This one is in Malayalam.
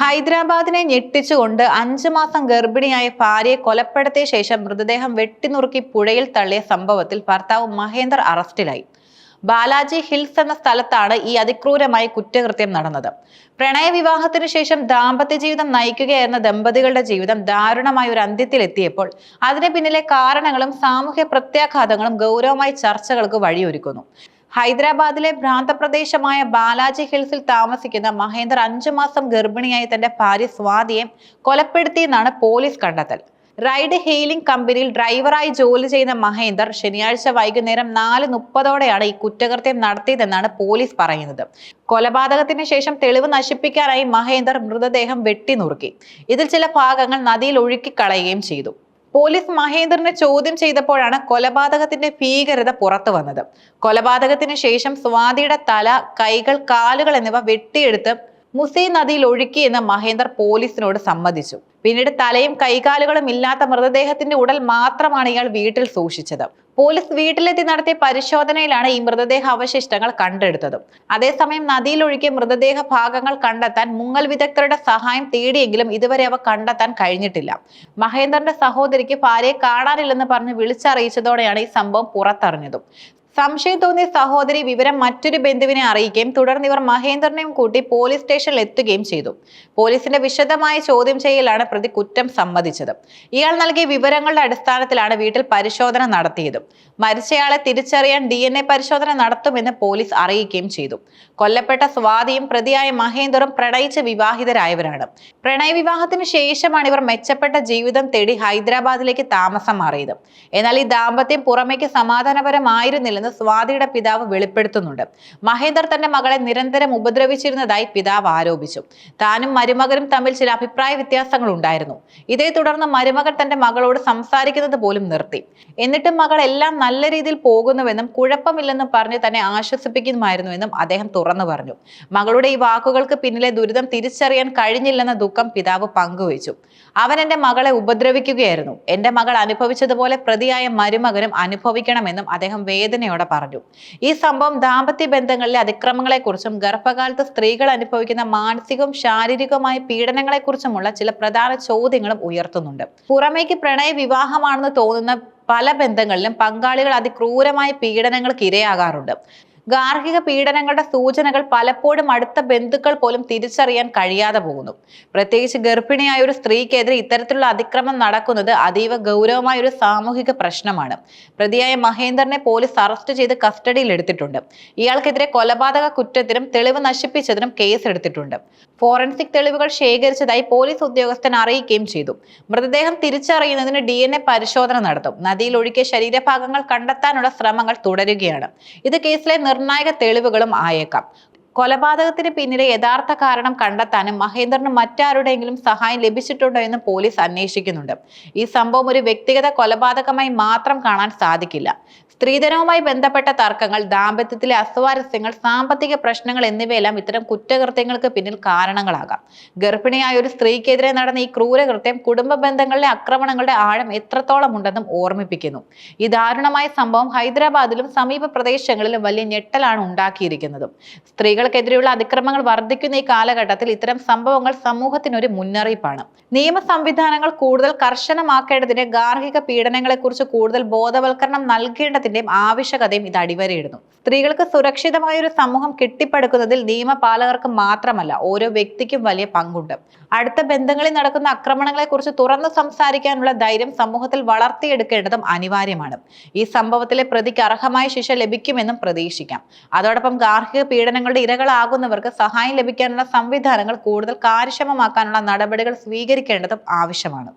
ഹൈദരാബാദിനെ ഞെട്ടിച്ചുകൊണ്ട് അഞ്ചു മാസം ഗർഭിണിയായ ഭാര്യയെ കൊലപ്പെടുത്തിയ ശേഷം മൃതദേഹം വെട്ടിനുറുക്കി പുഴയിൽ തള്ളിയ സംഭവത്തിൽ ഭർത്താവ് മഹേന്ദർ അറസ്റ്റിലായി. ബാലാജി ഹിൽസ് എന്ന സ്ഥലത്താണ് ഈ അതിക്രൂരമായ കുറ്റകൃത്യം നടന്നത്. പ്രണയ വിവാഹത്തിനു ശേഷം ദാമ്പത്യ ജീവിതം നയിക്കുകയായിരുന്ന ദമ്പതികളുടെ ജീവിതം ദാരുണമായ ഒരു അന്ത്യത്തിലെത്തിയപ്പോൾ അതിന് പിന്നിലെ കാരണങ്ങളും സാമൂഹ്യ പ്രത്യാഘാതങ്ങളും ഗൗരവമായ ചർച്ചകൾക്ക് വഴിയൊരുക്കുന്നു. ഹൈദരാബാദിലെ ഭ്രാന്തപ്രദേശമായ ബാലാജി ഹിൽസിൽ താമസിക്കുന്ന മഹേന്ദർ അഞ്ചു മാസം ഗർഭിണിയായി തന്റെ ഭാര്യ സ്വാതിയെ കൊലപ്പെടുത്തിയെന്നാണ് പോലീസ് കണ്ടെത്തൽ. റൈഡ് ഹെയിലിംഗ് കമ്പനിയിൽ ഡ്രൈവറായി ജോലി ചെയ്യുന്ന മഹേന്ദർ ശനിയാഴ്ച വൈകുന്നേരം നാല് മുപ്പതോടെയാണ് ഈ കുറ്റകൃത്യം നടത്തിയതെന്നാണ് പോലീസ് പറയുന്നത്. കൊലപാതകത്തിന് ശേഷം തെളിവ് നശിപ്പിക്കാനായി മഹേന്ദർ മൃതദേഹം വെട്ടി വെട്ടിനുറുക്കി. ഇതിൽ ചില ഭാഗങ്ങൾ നദിയിൽ ഒഴുക്കിക്കളയുകയും ചെയ്തു. പോലീസ് മഹേന്ദ്രനെ ചോദ്യം ചെയ്തപ്പോഴാണ് കൊലപാതകത്തിന്റെ ഭീകരത പുറത്തു വന്നത്. കൊലപാതകത്തിന് ശേഷം സ്വാതിയുടെ തല കൈകൾ കാലുകൾ എന്നിവ വെട്ടിയെടുത്ത് മുസി നദിയിൽ ഒഴുക്കി എന്ന് മഹേന്ദർ പോലീസിനോട് സമ്മതിച്ചു. പിന്നീട് തലയും കൈകാലുകളും ഇല്ലാത്ത മൃതദേഹത്തിന്റെ ഉടൽ മാത്രമാണ് ഇയാൾ വീട്ടിൽ സൂക്ഷിച്ചത്. പോലീസ് വീട്ടിലെത്തി നടത്തിയ പരിശോധനയിലാണ് ഈ മൃതദേഹ അവശിഷ്ടങ്ങൾ കണ്ടെടുത്തത്. അതേസമയം നദിയിൽ ഒഴുകിയ മൃതദേഹ ഭാഗങ്ങൾ കണ്ടെത്താൻ മുങ്ങൽ വിദഗ്ധരുടെ സഹായം തേടിയെങ്കിലും ഇതുവരെ അവ കണ്ടെത്താൻ കഴിഞ്ഞിട്ടില്ല. മഹേന്ദ്രന്റെ സഹോദരിക്ക് ഭാര്യയെ കാണാനില്ലെന്ന് പറഞ്ഞ് വിളിച്ചറിയിച്ചതോടെയാണ് ഈ സംഭവം പുറത്തറിഞ്ഞതും. സംശയം തോന്നിയ സഹോദരി വിവരം മറ്റൊരു ബന്ധുവിനെ അറിയിക്കുകയും തുടർന്ന് ഇവർ മഹേന്ദ്രനെയും കൂട്ടി പോലീസ് സ്റ്റേഷനിൽ എത്തുകയും ചെയ്തു. പോലീസിന്റെ വിശദമായ ചോദ്യം ചെയ്യലാണ് പ്രതി കുറ്റം സമ്മതിച്ചത്. ഇയാൾ നൽകിയ വിവരങ്ങളുടെ അടിസ്ഥാനത്തിലാണ് വീട്ടിൽ പരിശോധന നടത്തിയത്. മരിച്ചയാളെ തിരിച്ചറിയാൻ ഡി പരിശോധന നടത്തുമെന്ന് പോലീസ് അറിയിക്കുകയും ചെയ്തു. കൊല്ലപ്പെട്ട സ്വാതിയും പ്രതിയായ മഹേന്ദ്രും പ്രണയിച്ച് വിവാഹിതരായവരാണ്. പ്രണയ വിവാഹത്തിന് ശേഷമാണ് ഇവർ മെച്ചപ്പെട്ട ജീവിതം തേടി ഹൈദരാബാദിലേക്ക് താമസം മാറിയത്. എന്നാൽ ഈ ദാമ്പത്യം പുറമേക്ക് സമാധാനപരമായിരുന്നില്ലെന്ന് സ്വാതിയുടെ പിതാവ് വെളിപ്പെടുത്തുന്നുണ്ട്. മഹേന്ദർ തന്റെ മകളെ നിരന്തരം ഉപദ്രവിച്ചിരുന്നതായി പിതാവ് ആരോപിച്ചു. താനും മരുമകനും തമ്മിൽ ചില അഭിപ്രായ വ്യത്യാസങ്ങൾ ഉണ്ടായിരുന്നു. ഇതേ തുടർന്ന് മരുമകൻ തന്റെ മകളോട് സംസാരിക്കുന്നത് പോലും നിർത്തി. എന്നിട്ടും മകൾ എല്ലാം നല്ല രീതിയിൽ പോകുന്നുവെന്നും കുഴപ്പമില്ലെന്നും പറഞ്ഞ് തന്നെ ആശ്വസിപ്പിക്കുമായിരുന്നുവെന്നും അദ്ദേഹം തുറന്നു പറഞ്ഞു. മകളുടെ ഈ വാക്കുകൾക്ക് പിന്നിലെ ദുരിതം തിരിച്ചറിയാൻ കഴിഞ്ഞില്ലെന്ന ദുഃഖം പിതാവ് പങ്കുവച്ചു. അവൻ എന്റെ മകളെ ഉപദ്രവിക്കുകയായിരുന്നു. എന്റെ മകൾ അനുഭവിച്ചതുപോലെ പ്രതിയായ മരുമകനും അനുഭവിക്കണമെന്നും അദ്ദേഹം വേദനയോടെ പറഞ്ഞു. ഈ സംഭവം ദാമ്പത്യ ബന്ധങ്ങളിലെ അതിക്രമങ്ങളെക്കുറിച്ചും ഗർഭകാലത്ത് സ്ത്രീകൾ അനുഭവിക്കുന്ന മാനസികവും ശാരീരികവുമായ പീഡനങ്ങളെക്കുറിച്ചുമുള്ള ചില പ്രധാന ചോദ്യങ്ങളും ഉയർത്തുന്നുണ്ട്. പുറമേക്ക് പ്രണയ വിവാഹമാണെന്ന് തോന്നുന്ന പല ബന്ധങ്ങളിലും പങ്കാളികൾ അതിക്രൂരമായ പീഡനങ്ങൾക്ക് ഇരയാകാറുണ്ട്. ഗാർഹിക പീഡനങ്ങളുടെ സൂചനകൾ പലപ്പോഴും അടുത്ത ബന്ധുക്കൾ പോലും തിരിച്ചറിയാൻ കഴിയാതെ പോകുന്നു. പ്രത്യേകിച്ച് ഗർഭിണിയായ ഒരു സ്ത്രീക്കെതിരെ ഇത്തരത്തിലുള്ള അതിക്രമം നടക്കുന്നത് അതീവ ഗൗരവമായ ഒരു സാമൂഹിക പ്രശ്നമാണ്. പ്രതിയായ മഹേന്ദ്രനെ പോലീസ് അറസ്റ്റ് ചെയ്ത് കസ്റ്റഡിയിൽ എടുത്തിട്ടുണ്ട്. ഇയാൾക്കെതിരെ കൊലപാതക കുറ്റത്തിനും തെളിവ് നശിപ്പിച്ചതിനും കേസ് എടുത്തിട്ടുണ്ട് ഫോറൻസിക് തെളിവുകൾ ശേഖരിച്ചതായി പോലീസ് ഉദ്യോഗസ്ഥൻ അറിയിക്കുകയും ചെയ്തു. മൃതദേഹം തിരിച്ചറിയുന്നതിന് ഡി പരിശോധന നടത്തും. നദിയിൽ ഒഴുകിയ ശരീരഭാഗങ്ങൾ കണ്ടെത്താനുള്ള ശ്രമങ്ങൾ തുടരുകയാണ്. ഇത് കേസിലെ നിർണായക തെളിവുകളും ആയേക്കാം. കൊലപാതകത്തിന് പിന്നിലെ യഥാർത്ഥ കാരണം കണ്ടെത്താനും മഹേന്ദ്രന് മറ്റാരുടെയെങ്കിലും സഹായം ലഭിച്ചിട്ടുണ്ടോ എന്ന് പോലീസ് അന്വേഷിക്കുന്നുണ്ട്. ഈ സംഭവം ഒരു വ്യക്തിഗത കൊലപാതകമായി മാത്രം കാണാൻ സാധിക്കില്ല. സ്ത്രീധനവുമായി ബന്ധപ്പെട്ട തർക്കങ്ങൾ ദാമ്പത്യത്തിലെ അസ്വാരസ്യങ്ങൾ സാമ്പത്തിക പ്രശ്നങ്ങൾ എന്നിവയെല്ലാം ഇത്തരം കുറ്റകൃത്യങ്ങൾക്ക് പിന്നിൽ കാരണങ്ങളാകാം. ഗർഭിണിയായ ഒരു സ്ത്രീക്കെതിരെ നടന്ന ഈ ക്രൂരകൃത്യം കുടുംബ ബന്ധങ്ങളിലെ ആക്രമണങ്ങളുടെ ആഴം എത്രത്തോളം ഉണ്ടെന്നും ഓർമ്മിപ്പിക്കുന്നു. ഈ ദാരുണമായ സംഭവം ഹൈദരാബാദിലും സമീപ പ്രദേശങ്ങളിലും വലിയ ഞെട്ടലാണ് ഉണ്ടാക്കിയിരിക്കുന്നത്. സ്ത്രീകൾക്കെതിരെയുള്ള അതിക്രമങ്ങൾ വർദ്ധിക്കുന്ന ഈ കാലഘട്ടത്തിൽ ഇത്തരം സംഭവങ്ങൾ സമൂഹത്തിനൊരു മുന്നറിയിപ്പാണ്. നിയമ സംവിധാനങ്ങൾ കൂടുതൽ കർശനമാക്കേണ്ടതിന്റെ ഗാർഹിക പീഡനങ്ങളെക്കുറിച്ച് കൂടുതൽ ബോധവൽക്കരണം നൽകേണ്ടതിന്റെയും ആവശ്യകതയും ഇത് അടിവരയിടുന്നു. സ്ത്രീകൾക്ക് സുരക്ഷിതമായ ഒരു സമൂഹം കെട്ടിപ്പടുക്കുന്നതിൽ നിയമപാലകർക്ക് മാത്രമല്ല ഓരോ വ്യക്തിക്കും വലിയ പങ്കുണ്ട്. അടുത്ത ബന്ധങ്ങളിൽ നടക്കുന്ന ആക്രമണങ്ങളെക്കുറിച്ച് തുറന്നു സംസാരിക്കാനുള്ള ധൈര്യം സമൂഹത്തിൽ വളർത്തിയെടുക്കേണ്ടതും അനിവാര്യമാണ്. ഈ സംഭവത്തിലെ പ്രതിക്ക് അർഹമായ ശിക്ഷ ലഭിക്കുമെന്നും പ്രതീക്ഷിക്കാം. അതോടൊപ്പം ഗാർഹിക പീഡനങ്ങളുടെ ഇരകളാകുന്നവർക്ക് സഹായം ലഭിക്കാനുള്ള സംവിധാനങ്ങൾ കൂടുതൽ കാര്യക്ഷമമാക്കാനുള്ള നടപടികൾ സ്വീകരിക്കേണ്ടതും ആവശ്യമാണ്